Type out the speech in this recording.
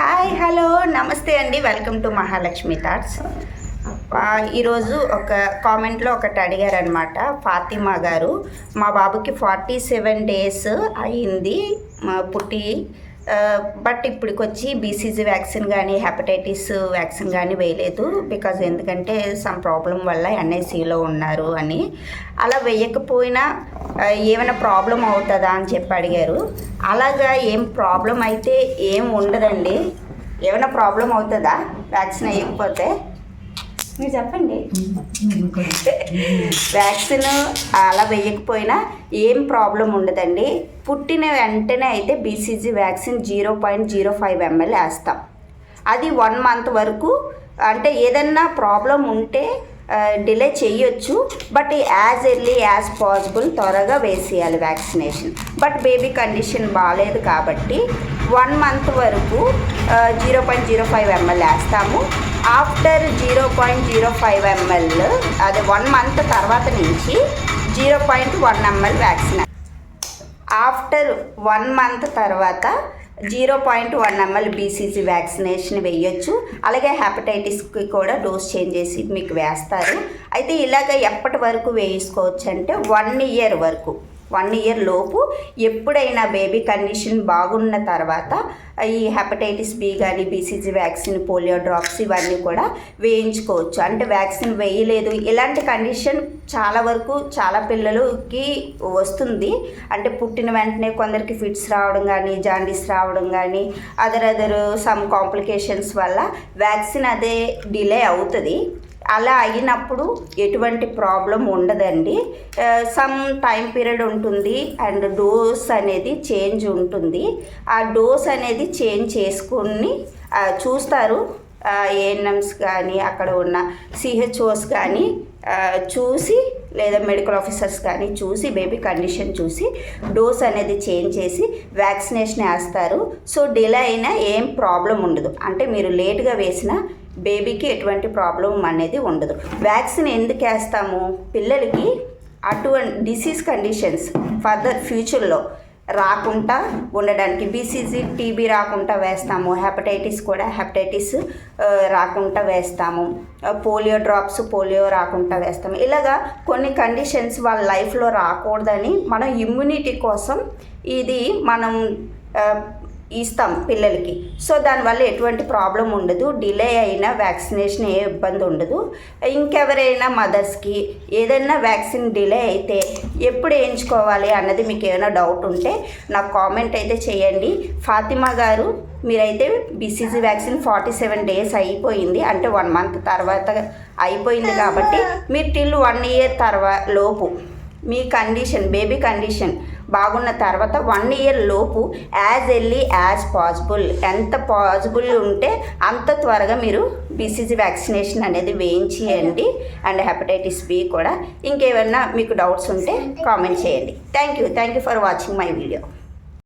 Hi hello నమస్తే అండి. Welcome to Mahalakshmi thoughts ఈరోజు ఒక కామెంట్లో ఒకటి అడిగారనమాట ఫాతిమా గారు మా బాబుకి ఫార్టీ సెవెన్ డేస్ అయింది. మా పుట్టి బట్ బట్ ఇప్పటికొచ్చి బీసీజీ వ్యాక్సిన్ కానీ హెపటైటిస్ వ్యాక్సిన్ కానీ వేయలేదు. బికాజ్ ఎందుకంటే సమ్ ప్రాబ్లం వల్ల ఎన్ఐసిలో ఉన్నారు అని. అలా వేయకపోయినా ఏమైనా ప్రాబ్లం అవుతుందా అని చెప్పి అడిగారు. అలాగా ఏం ప్రాబ్లం అయితే ఏం ఉండదండి. ఏమైనా ప్రాబ్లం అవుతుందా వ్యాక్సిన్ వేయకపోతే? మీరు చెప్పండి. వ్యాక్సిన్ అలా వేయకపోయినా ఏం ప్రాబ్లం ఉండదండి. పుట్టిన వెంటనే అయితే BCG vaccine zero point zero five ML వేస్తాం. అది వన్ మంత్ వరకు అంటే ఏదన్నా ప్రాబ్లం ఉంటే డిలే చేయొచ్చు but as early as possible త్వరగా వేసేయాలి వ్యాక్సినేషన్ బట్ బేబీ కండిషన్ బాగాలేదు కాబట్టి వన్ మంత్ వరకు zero point zero five ML వేస్తాము. After zero point zero five ML అదే వన్ మంత్ తర్వాత నుంచి zero point one ML vaccine after one month తర్వాత zero point one ML BCG vaccination వేయొచ్చు. అలాగే హెపటైటిస్కి కూడా డోస్ చేంజ్ చేసి మీకు వేస్తారు. అయితే ఇలాగ ఎప్పటి వరకు వేయించుకోవచ్చు అంటే వన్ ఇయర్ వరకు. వన్ ఇయర్ లోపు ఎప్పుడైనా బేబీ కండిషన్ బాగున్న తర్వాత ఈ హెపటైటిస్ బి కానీ బీసీజీ వ్యాక్సిన్ పోలియో డ్రాప్స్ ఇవన్నీ కూడా వేయించుకోవచ్చు. అంటే వ్యాక్సిన్ వేయలేదు. ఇలాంటి కండిషన్ చాలా వరకు చాలా పిల్లలకి వస్తుంది. అంటే పుట్టిన వెంటనే కొందరికి ఫిట్స్ రావడం కానీ జాండీస్ రావడం కానీ అదర్ అదర్ సమ్ కాంప్లికేషన్స్ వల్ల వ్యాక్సిన్ అదే డిలే అవుతుంది. అలా అయినప్పుడు ఎటువంటి ప్రాబ్లం ఉండదండి. సమ్ టైం పీరియడ్ ఉంటుంది అండ్ డోస్ అనేది చేంజ్ ఉంటుంది. ఆ డోస్ అనేది చేంజ్ చేసుకుని చూస్తారు. ఏఎన్ఎమ్స్ కానీ అక్కడ ఉన్న సిహెచ్ఓస్ కానీ చూసి లేదా మెడికల్ ఆఫీసర్స్ కానీ చూసి బేబీ కండిషన్ చూసి డోస్ అనేది చేంజ్ చేసి వ్యాక్సినేషన్ వేస్తారు. సో డిలే అయినా ఏం ప్రాబ్లం ఉండదు. అంటే మీరు లేట్గా వేసిన బేబీకి ఎటువంటి ప్రాబ్లం అనేది ఉండదు. వ్యాక్సిన్ ఎందుకు వేస్తాము? పిల్లలకి అటువంటి డిసీజ్ కండిషన్స్ ఫర్దర్ ఫ్యూచర్లో రాకుండా ఉండడానికి బీసీజీ టీబీ రాకుండా వేస్తాము. హెపటైటిస్ కూడా హెపటైటిస్ రాకుండా వేస్తాము. పోలియో డ్రాప్స్ పోలియో రాకుండా వేస్తాము. ఇలాగా కొన్ని కండిషన్స్ వాళ్ళ లైఫ్లో రాకూడదని మనం ఇమ్యూనిటీ కోసం ఇది మనం ఇస్తాం పిల్లలకి. సో దానివల్ల ఎటువంటి ప్రాబ్లం ఉండదు. డిలే అయినా వ్యాక్సినేషన్ ఏ ఇబ్బంది ఉండదు. ఇంకెవరైనా మదర్స్కి ఏదైనా వ్యాక్సిన్ డిలే అయితే ఎప్పుడు వేయించుకోవాలి అన్నది మీకు ఏమైనా డౌట్ ఉంటే నాకు కామెంట్ అయితే చేయండి. ఫాతిమా గారు మీరైతే BCG vaccine forty seven days అయిపోయింది. అంటే వన్ మంత్ తర్వాత అయిపోయింది కాబట్టి మీరు టిల్ వన్ ఇయర్ తర్వాత లోపు మీ కండిషన్ బేబీ కండిషన్ బాగున్న తర్వాత వన్ ఇయర్ లోపు యాజ్ ఎర్లీ యాజ్ పాసిబుల్ ఎంత పాసిబుల్ ఉంటే అంత త్వరగా మీరు బీసీజీ వ్యాక్సినేషన్ అనేది వేయించేయండి. అండ్ హెపటైటిస్ బి కూడా. ఇంకేమైనా మీకు డౌట్స్ ఉంటే కామెంట్ చేయండి. Thank you thank you for watching my video